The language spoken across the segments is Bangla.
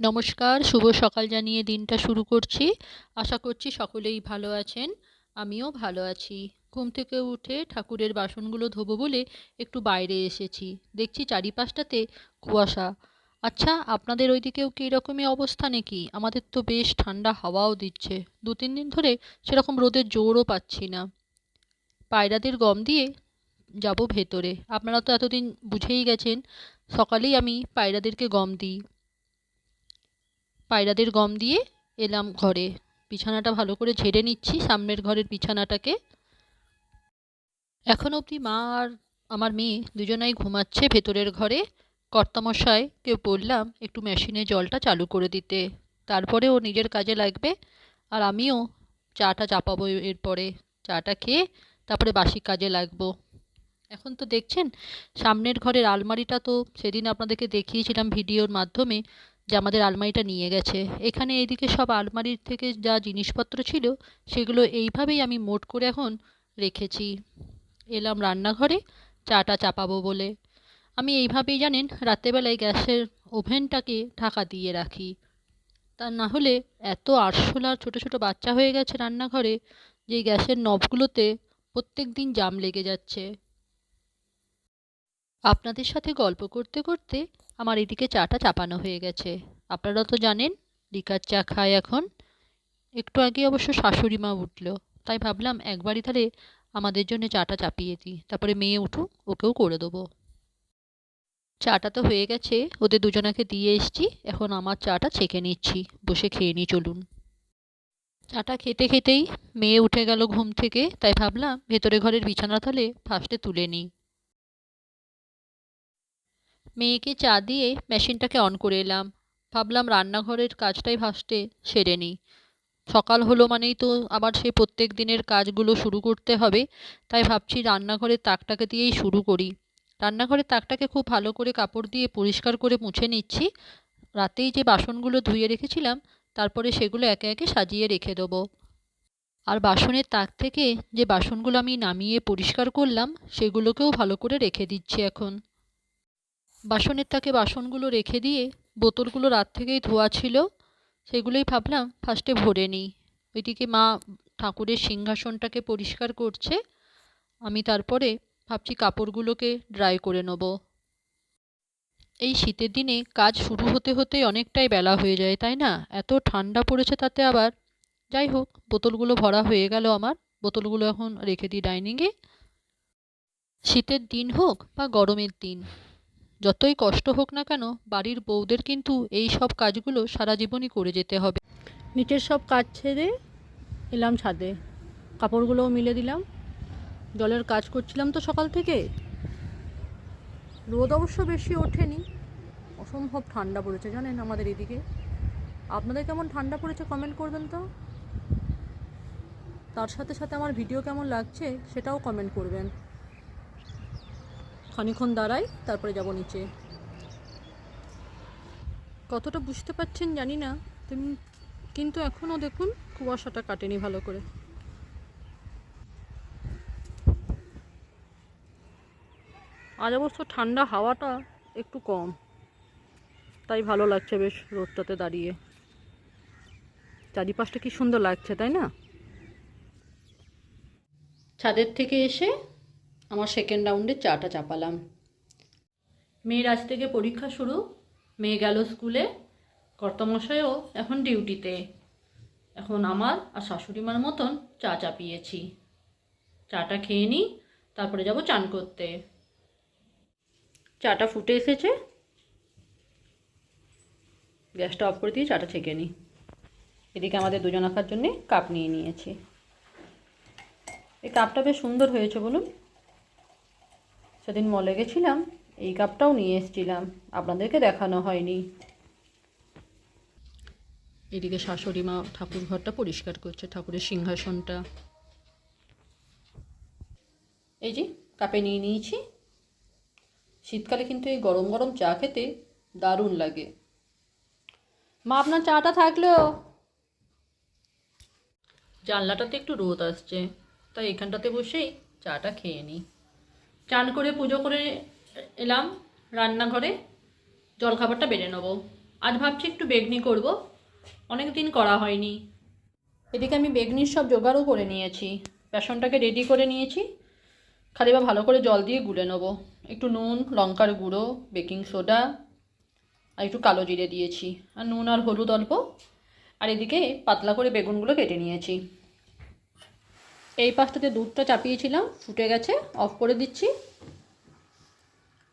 নমস্কার, শুভ সকাল জানিয়ে দিনটা শুরু করছি। আশা করছি সকলেই ভালো আছেন, আমিও ভালো আছি। ঘুম থেকে উঠে ঠাকুরের বাসনগুলো ধোবো বলে একটু বাইরে এসেছি। দেখছি চারিপাশটাতে কুয়াশা। আচ্ছা আপনাদের ওইদিকেও কি এরকমই অবস্থা নাকি? আমাদের তো বেশ ঠান্ডা হাওয়াও দিচ্ছে। দু তিন দিন ধরে সেরকম রোদের জোরও পাচ্ছি না। পায়রাদের গম দিয়ে যাব ভেতরে। আপনারা তো এতদিন বুঝেই গেছেন, সকালেই আমি পায়রাদেরকে গম দিই। পায়রাদের গম দিয়ে এলাম ঘরে। বিছানাটা ভালো করে ঝেড়ে নিচ্ছি সামনের ঘরের বিছানাটাকে। এখন অবধি মা আর আমার মেয়ে দুজনাই ঘুমাচ্ছে ভেতরের ঘরে। কর্তামশাইকে বললাম, একটু মেশিনে জলটা চালু করে দিতে। তারপরে ও নিজের কাজে লাগবে। আর আমিও চাটা চাপাবো এরপরে। চাটা খেয়ে তারপরে বাসি কাজে লাগবো। এখন তো দেখছেন, সামনের ঘরের আলমারিটা তো সেদিন আপনাদেরকে দেখিয়েছিলাম ভিডিওর মাধ্যমে। যে আমাদের আলমারিটা নিয়ে গেছে। এখানে এইদিকে সব আলমারির থেকে যা জিনিসপত্র ছিল, সেগুলো এইভাবেই আমি মোট করে এখন রেখেছি। এলাম রান্নাঘরে, চাটা চাপাবো বলে। আমি এইভাবেই জানেন, রাত্রেবেলায় গ্যাসের ওভেনটাকে ঢাকা দিয়ে রাখি। তা না হলে এত আরশোলার ছোটো ছোটো বাচ্চা হয়ে গেছে রান্নাঘরে যে গ্যাসের নবগুলোতে প্রত্যেক দিন জাম লেগে যাচ্ছে। আপনাদের সাথে গল্প করতে করতে আমার এদিকে চাটা চাপানো হয়ে গেছে। আপনারা তো জানেন, লিকার চা খায় এখন। একটু আগে অবশ্য শাশুড়ি মা উঠল, তাই ভাবলাম একবারই তাহলে আমাদের জন্য চাটা চাপিয়ে দিই, তারপরে মেয়ে উঠুক, ওকেও করে দেবো। চাটা তো হয়ে গেছে, ওদের দুজনাকে দিয়ে এসছি, এখন আমার চাটা ছেঁকে নিচ্ছি, বসে খেয়ে নিই, চলুন। চাটা খেতে খেতেই মেয়ে উঠে গেল ঘুম থেকে, তাই ভাবলাম ভেতরে ঘরের বিছানা তাহলে ফার্স্টে তুলে নিই। মেয়েকে চা দিয়ে মেশিনটাকে অন করে এলাম। ভাবলাম রান্নাঘরের কাজটাই ফার্স্টে সেরে নিই। সকাল হলো মানেই তো আবার সেই প্রত্যেক দিনের কাজগুলো শুরু করতে হবে, তাই ভাবছি রান্নাঘরের তাকটাকে দিয়েই শুরু করি। রান্নাঘরের তাকটাকে খুব ভালো করে কাপড় দিয়ে পরিষ্কার করে মুছে নিচ্ছি। রাতেই যে বাসনগুলো ধুয়ে রেখেছিলাম, তারপরে সেগুলো একে একে সাজিয়ে রেখে দেবো। আর বাসনের তাক থেকে যে বাসনগুলো আমি নামিয়ে পরিষ্কার করলাম, সেগুলোকেও ভালো করে রেখে দিচ্ছি এখন। বাসনের তাকে বাসনগুলো রেখে দিয়ে বোতলগুলো রাত থেকেই ধোয়া ছিল, সেগুলোই ভাবলাম ফার্স্টে ভরে নিই। ওইদিকে মা ঠাকুরের সিংহাসনটাকে পরিষ্কার করছে, আমি তারপরে ভাবছি কাপড়গুলোকে ড্রাই করে নেব। এই শীতের দিনে কাজ শুরু হতে হতেই অনেকটাই বেলা হয়ে যায়, তাই না? এত ঠান্ডা পড়েছে তাতে আবার। যাই হোক, বোতলগুলো ভরা হয়ে গেল আমার। বোতলগুলো এখন রেখে দিই ডাইনিংয়ে শীতের দিন হোক বা গরমের দিন যতই কষ্ট হোক না কেন, বাড়ির বউদের কিন্তু এই সব কাজগুলো সারা জীবনই করে যেতে হবে। নিচের সব কাজ ছেড়ে এলাম ছাদে। কাপড়গুলোও মিলে দিলাম। জলের কাজ করছিলাম তো সকাল থেকে। রোদ অবশ্য বেশি ওঠেনি। অসম্ভব ঠান্ডা পড়েছে, জানেন আমাদের এদিকে। আপনাদের কেমন ঠান্ডা পড়েছে কমেন্ট করবেন তো? তার সাথে সাথে আমার ভিডিও কেমন লাগছে সেটাও কমেন্ট করবেন। খানিক্ষণ দাঁড়াই, তারপরে যাব নিচে। কতটা বুঝতে পারছেন জানি না, তুমি, কিন্তু এখনও দেখুন কুয়াশাটা কাটেনি ভালো করে। আজ অবশ্য ঠান্ডা হাওয়াটা একটু কম, তাই ভালো লাগছে বেশ রোদটাতে দাঁড়িয়ে। চারিপাশটা কি সুন্দর লাগছে, তাই না? ছাদের থেকে এসে আমার সেকেন্ড রাউন্ডে চাটা চাপালাম। মেয়ের আজ থেকে পরীক্ষা শুরু। মেয়ে গেল স্কুলে কর্তামশাইও এখন ডিউটিতে এখন আমার আর শাশুড়ি মার মতন চা চাপিয়েছি। চাটা খেয়ে নিই তারপরে যাব চান করতে। চাটা ফুটে এসেছে। গ্যাসটা অফ করে দিয়ে চাটা ছেঁকে নিই এদিকে আমাদের দুজন আঁকার জন্যে কাপ নিয়ে নিয়েছি। এই কাপটা বেশ সুন্দর হয়েছে বলুন। সেদিন মলে গেছিলাম এই কাপটাও নিয়ে এসেছিলাম। আপনাদেরকে দেখানো হয়নি। এদিকে শাশুড়ি মা ঠাকুর ঘরটা পরিষ্কার করছে ঠাকুরের সিংহাসনটা। এই যে কাপে নিয়ে নিয়েছি। শীতকালে কিন্তু এই গরম গরম চা খেতে দারুণ লাগে। মা আপনার চাটা থাকলেও জানলাটাতে একটু রোদ আসছে তাই এখানটাতে বসেই চাটা খেয়ে নিই। চান করে পুজো করে এলাম রান্নাঘরে। জলখাবারটা বেড়ে নেব। আজ ভাবছি একটু বেগনি করব। অনেক দিন করা হয়নি। এদিকে আমি বেগনির সব জোগাড়ও করে নিয়েছি। বেসনটাকে রেডি করে নিয়েছি। খালি বা ভালো করে জল দিয়ে গুলে নেব। একটু নুন, লঙ্কার গুঁড়ো বেকিং সোডা আর একটু কালো জিরে দিয়েছি। আর নুন আর হলুদ অল্প। আর এদিকে পাতলা করে বেগুনগুলো কেটে নিয়েছি। এই পাশটাতে দুধটা চাপিয়েছিলাম, ফুটে গেছে অফ করে দিচ্ছি।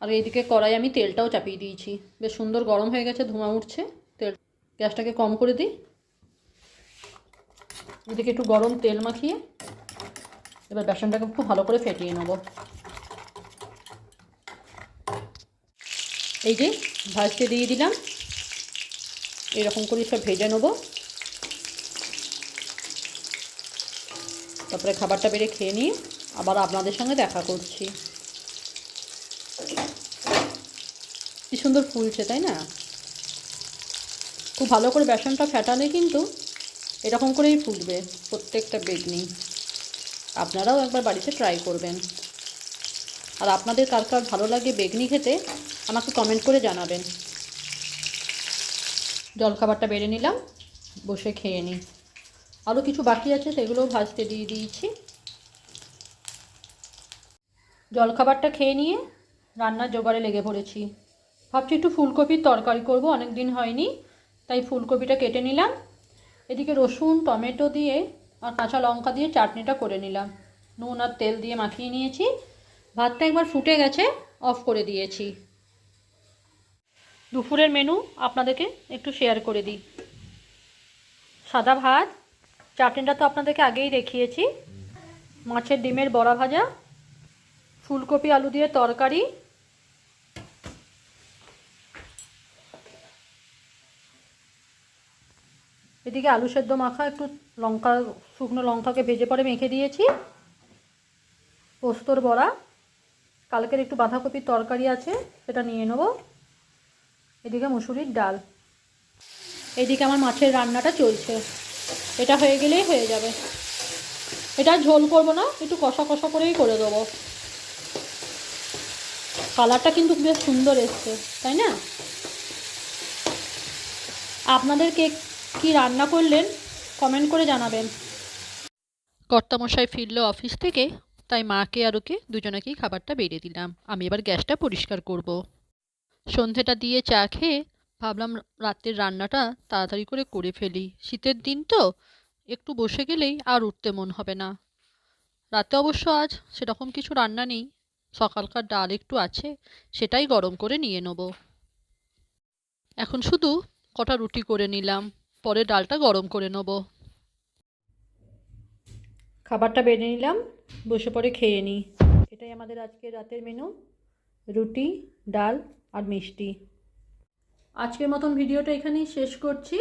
আর এইদিকে কড়াই আমি তেলটাও চাপিয়ে দিয়েছি। বেশ সুন্দর গরম হয়ে গেছে, ধোঁয়া উঠছে, তেল গ্যাসটাকে কম করে দিই। এদিকে একটু গরম তেল মাখিয়ে এবার বেসনটাকে খুব ভালো করে ফেটিয়ে নেব। এই যে ভাজতে দিয়ে দিলাম, এরকম করে সব ভেজে নেব। তারপরে খাবারটা বেড়ে খেয়ে নিয়ে আবার আপনাদের সঙ্গে দেখা করছি। কি সুন্দর ফুলছে, তাই না? খুব ভালো করে বেসনটা ফেটালে কিন্তু এরকম করেই ফুটবে প্রত্যেকটা বেগনি। আপনারাও একবার বাড়িতে ট্রাই করবেন। আর আপনাদের কার কার ভালো লাগে বেগনি খেতে, আমাকে কমেন্ট করে জানাবেন। জলখাবারটা বেড়ে নিলাম, বসে খেয়ে নিই। আরও কিছু বাকি আছে, সেগুলোও ভাজতে দিয়ে দিয়েছি। জলখাবারটা খেয়ে নিয়ে রান্নার জোগাড়ে লেগে পড়েছি। ভাবছি একটু ফুলকপির তরকারি করব অনেক দিন হয়নি, তাই ফুলকপিটা কেটে নিলাম। এদিকে রসুন, টমেটো দিয়ে আর কাঁচা লঙ্কা দিয়ে চাটনিটা করে নিলাম। নুন আর তেল দিয়ে মাখিয়ে নিয়েছি। ভাতটা একবার ফুটে গেছে, অফ করে দিয়েছি। দুপুরের মেনু আপনাদেরকে একটু শেয়ার করে দিই। সাদা ভাত চাটনিটা তো আপনাদেরকে আগেই দেখিয়েছি। মাছের ডিমের বড়া ভাজা, ফুলকপি আলু দিয়ে তরকারি। এদিকে আলু সেদ্ধ মাখা, একটু লঙ্কা, শুকনো লঙ্কাকে ভেজে পরে মেখে দিয়েছি। পোস্তর বড়া, কালকের একটু বাঁধাকপির তরকারি আছে, সেটা নিয়ে নেব। এদিকে মুসুরির ডাল। এদিকে আমার মাছের রান্নাটা চলছে। এটা হয়ে গেলেই হয়ে যাবে। এটা ঝোল করব না, একটু কষা কষা করেই করে দেবো। কালারটা কিন্তু বেশ সুন্দর এসছে, তাই না? আপনাদের কেক কি রান্না করলেন কমেন্ট করে জানাবেন। কর্তামশাই ফিরলো অফিস থেকে, তাই মাকে আর ওকে দুজনাকেই খাবারটা বেড়ে দিলাম। আমি এবার গ্যাসটা পরিষ্কার করব। সন্ধেটা দিয়ে চা খেয়ে ভাবলাম রাতের রান্নাটা তাড়াতাড়ি করে করে ফেলি। শীতের দিন তো, একটু বসে গেলেই আর উঠতে মন হবে না। রাতে অবশ্য আজ সেরকম কিছু রান্না নেই। সকালকার ডাল একটু আছে, সেটাই গরম করে নিয়ে নেব। এখন শুধু কটা রুটি করে নিলাম, পরে ডালটা গরম করে নেব। খাবারটা বেড়ে নিলাম, বসে পরে খেয়ে নিই এটাই আমাদের আজকে রাতের মেনু রুটি, ডাল আর মিষ্টি। আজকের মতন ভিডিওটা এখানেই শেষ করছি।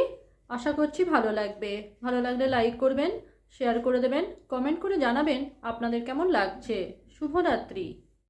আশা করছি ভালো লাগবে। ভালো লাগলে লাইক করবেন, শেয়ার করে দেবেন, কমেন্ট করে জানাবেন আপনাদের কেমন লাগছে। শুভরাত্রি।